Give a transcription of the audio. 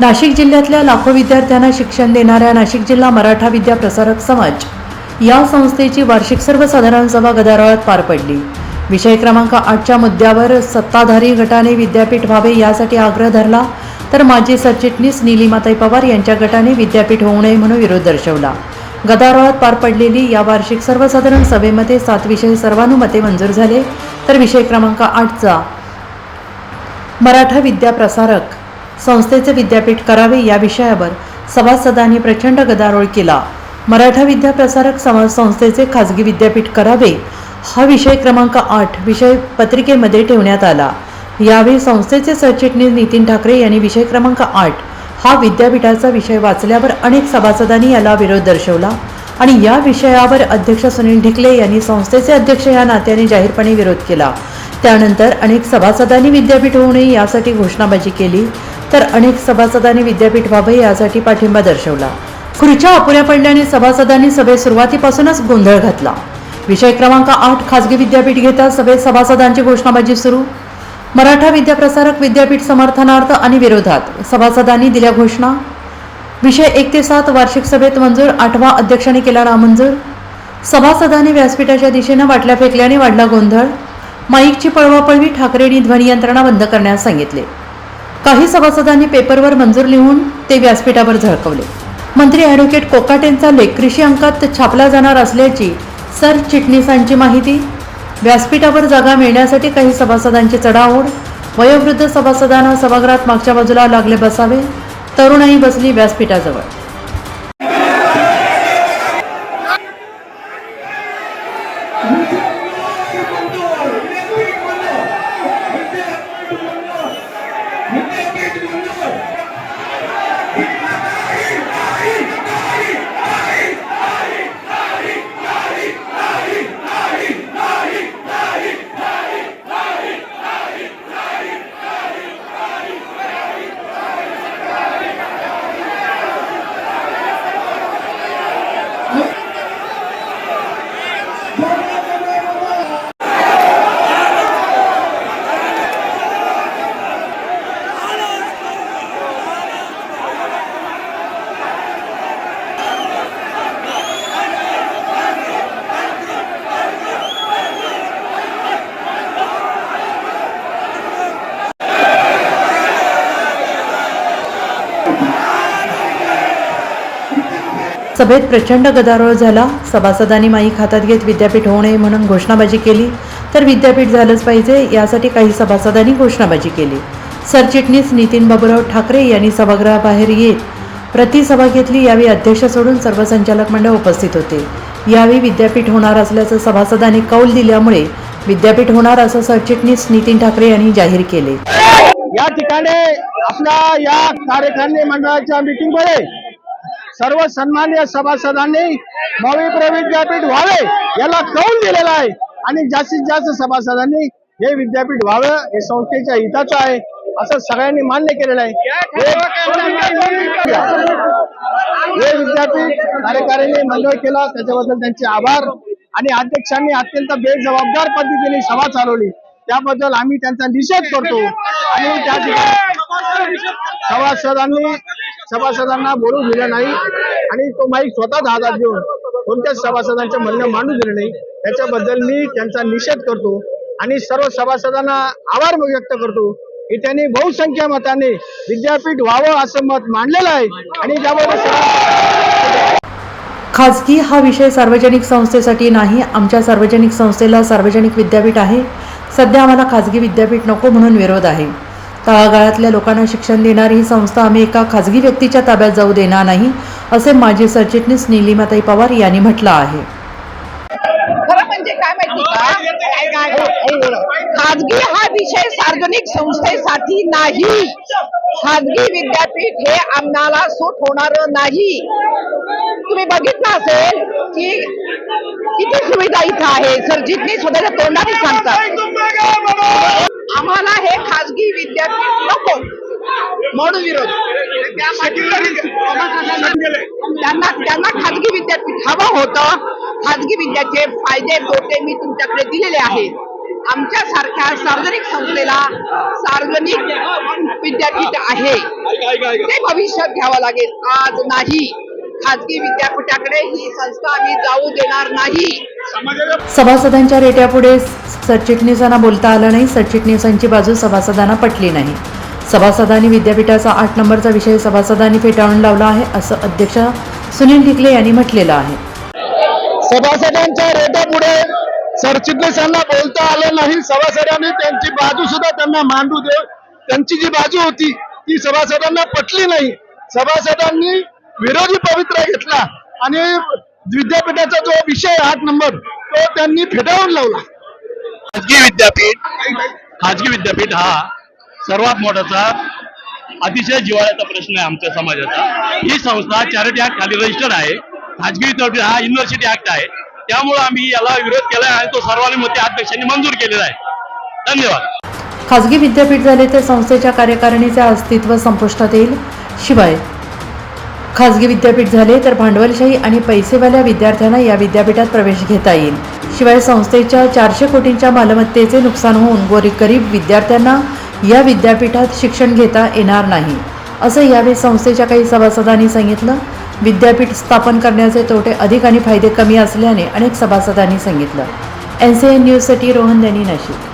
नाशिक जिल्ह्यातल्या लाखो विद्यार्थ्यांना शिक्षण देणाऱ्या नाशिक जिल्हा मराठा विद्या प्रसारक समाज या संस्थेची वार्षिक सर्वसाधारण सभा गदारोळात पार पडली. विषय क्रमांक आठच्या मुद्द्यावर सत्ताधारी गटाने विद्यापीठ व्हावे यासाठी आग्रह धरला तर माजी सरचिटणीस नीलिमाताई पवार यांच्या गटाने विद्यापीठ होऊ नये म्हणून विरोध दर्शवला. गदारोळात पार पडलेली या वार्षिक सर्वसाधारण सभेमध्ये सात विषय सर्वानुमते मंजूर झाले. तर विषय क्रमांक आठचा मराठा विद्या प्रसारक संस्थेचे विद्यापीठ करावे या विषयावर सभासदांनी प्रचंड गदारोळ केला. मराठा विद्याप्रसारक समाज संस्थेचे खाजगी विद्यापीठ करावे हा विषय क्रमांक आठ विषय पत्रिकेमध्ये ठेवण्यात आला. यावेळी संस्थेचे सरचिटणीस नितीन ठाकरे यांनी विषय क्रमांक आठ हा विद्यापीठाचा विषय वाचल्यावर अनेक सभासदांनी याला विरोध दर्शवला आणि या विषयावर अध्यक्ष सुनील ढिकले यांनी संस्थेचे अध्यक्ष या नात्याने जाहीरपणे विरोध केला. त्यानंतर अनेक सभासदांनी विद्यापीठ होऊ नये यासाठी घोषणाबाजी केली. तर अनेक सभासदांनी विद्यापीठ व्हावे यासाठी पाठिंबा दर्शवला. खुर्च्या अपुऱ्या पडल्याने सभासदांनी सभेत सुरुवातीपासूनच गोंधळ घातला. विषय क्रमांक आठ खासगी विद्यापीठ घेता सभेत सभासदांची घोषणाबाजी सुरू. मराठा विद्याप्रसारक विद्यापीठ समर्थनार्थ आणि विरोधात सभासदांनी दिल्या घोषणा. विषय एक ते सात वार्षिक सभेत मंजूर आठवा अध्यक्षाने केला नामंजूर. सभासदांनी व्यासपीठाच्या दिशेनं बाटल्या फेकल्याने वाढला गोंधळ. माईकची पळवापळवी ठाकरेंनी ध्वनियंत्रणा बंद करण्यास सांगितले. काही सभासदांनी पेपरवर मंजूर लिहून ते व्यासपीठावर झळकवले. मंत्री ॲडव्होकेट कोकाटेंचा लेख कृषी अंकात छापला जाणार असल्याची सरचिटणीसांची माहिती. व्यासपीठावर जागा मिळण्यासाठी काही सभासदांची चढाओढ. वयोवृद्ध सभासदांना सभागृहात मागच्या बाजूला लागले बसावे. तरुणाई बसली व्यासपीठाजवळ. सभेत प्रचंड गदारोळ झाला. सभासदांनी माईक हातात घेत विद्यापीठ होऊ नये म्हणून घोषणाबाजी केली. तर विद्यापीठ झालंच पाहिजे यासाठी काही सभासदांनी घोषणाबाजी केली. सरचिटणीस नितीन बाबूराव ठाकरे यांनी सभागृहाबाहेर येत प्रतिसभा घेतली यावेळी अध्यक्ष सोडून सर्व संचालक मंडळ उपस्थित होते. यावेळी विद्यापीठ होणार असल्याचं सभासदांनी कौल दिल्यामुळे विद्यापीठ होणार असं सरचिटणीस नितीन ठाकरे यांनी जाहीर केले. या ठिकाणी आपल्या या कार्यकारिणी मंडळाच्या मीटिंगमध्ये सर्व सन्मान्य सभासदांनी पवित्र विद्यापीठ व्हावे याला कौल दिलेला आहे. आणि जास्तीत जास्त सभासदांनी हे विद्यापीठ व्हावं हे संस्थेच्या हिताचं आहे असं सगळ्यांनी मान्य केलेलं आहे. हे विद्यापीठ कार्यकारिणी मंडळ केला त्याच्याबद्दल त्यांचे आभार. आणि अध्यक्षांनी अत्यंत बेजबाबदार पद्धतीने सभा चालवली. त्याबद्दल आम्ही त्यांचा निषेध करतो. आणि त्या ठिकाणी सभासदांनी सभासदांना बोलू दिलं नाही आणि तो माईक स्वतःच हातात घेऊन कोणत्याच सभासदांचं म्हणणं मांडू दिलं नाही. त्याच्याबद्दल मी त्यांचा निषेध करतो आणि सर्व सभासदांना आभार व्यक्त करतो की त्यांनी बहुसंख्य मताने विद्यापीठ व्हावं असं मत मांडलेलं आहे आणि त्याबरोबर खाजगी हा विषय सार्वजनिक संस्थेसाठी नाही आमच्या सार्वजनिक संस्थेला सार्वजनिक विद्यापीठ आहे. सध्या आम्हाला खाजगी विद्यापीठ नको म्हणून विरोध आहे. तळागाळातल्या लोकांना शिक्षण देणारी ही संस्था आम्ही एका खाजगी व्यक्तीच्या ताब्यात जाऊ देणार नाही असे माजी सरचिटणीस निलिमाताई पवार यांनी म्हटलं आहे. माहिती का? खाजगी हा विषय सार्वजनिक संस्थेसाठी नाही. खाजगी विद्यापीठ हे आम्हाला सूट होणार नाही. तुम्ही बघितलं असेल की किती सुविधा इथं आहे. सरजितनी स्वतःच्या तोंडाने सांगतात. आम्हाला हे खाजगी विद्यापीठ नको. म्हणून विरोध. त्यांना त्यांना खाजगी विद्यापीठ हवं होतं. खाजगी विद्याचे फायदे तोटे मी तुमच्याकडे दिलेले आहेत. आमच्यासारख्या सार्वजनिक संस्थेला सार्वजनिक विद्यापीठ आहे. ते भविष्यात घ्यावं लागेल. आज नाही. खाजगी विद्यापीठाकडे ही संस्था आम्ही जाऊ देणार नाही. सभासदांच्या रेट्यापुढे सरचिटणीसांना बोलता आलं नाही. सरचिटणीसांची बाजू सभासदांना पटली नाही. सभासदांनी विद्यापीठाचा आठ नंबरचा विषय सभासदांनी फेटाळून लावला आहे असं अध्यक्ष सुनील टिकले यांनी म्हटलेलं आहे. सभासदांच्या रेटापुढे सरचिटणीसांना बोलता आलं नाही. सभासदांनी त्यांची बाजू सुद्धा त्यांना मांडू दे त्यांची जी बाजू होती ती सभासदांना पटली नाही. सभासदांनी विरोधी पवित्रा घेतला आणि विद्यापीठाचा जो विषय आठ नंबर तो त्यांनी फेटाळून लावला. खाजगी विद्यापीठ खाजगी विद्यापीठ हा सर्वात मोठाचा अतिशय जिव्हाळ्याचा प्रश्न आहे आमच्या समाजाचा. ही संस्था चॅरिटी ऍक्ट खाली रजिस्टर्ड आहे. खाजगी विद्यापीठ हा युनिव्हर्सिटी ऍक्ट आहे. त्यामुळे आम्ही याला विरोध केला आणि तो सर्वानुमते अध्यक्षांनी मंजूर केलेला आहे. धन्यवाद. खाजगी विद्यापीठ झाले तर संस्थेच्या कार्यकारिणीचे अस्तित्व संपुष्टात येईल. शिवाय खाजगी विद्यापीठ झाले तर भांडवलशाही आणि पैसेवाल्या विद्यार्थ्यांना या विद्यापीठात प्रवेश घेता येईल. शिवाय संस्थेच्या चारशे कोटींच्या मालमत्तेचे नुकसान होऊन गोरी गरीब विद्यार्थ्यांना या विद्यापीठात शिक्षण घेता येणार नाही असं यावेळी संस्थेच्या काही सभासदांनी सांगितलं. विद्यापीठ स्थापन करण्याचे तोटे अधिक आणि फायदे कमी असल्याने अनेक सभासदांनी सांगितलं. एन सी एन न्यूजसाठी रोहन यांनी नाशिक.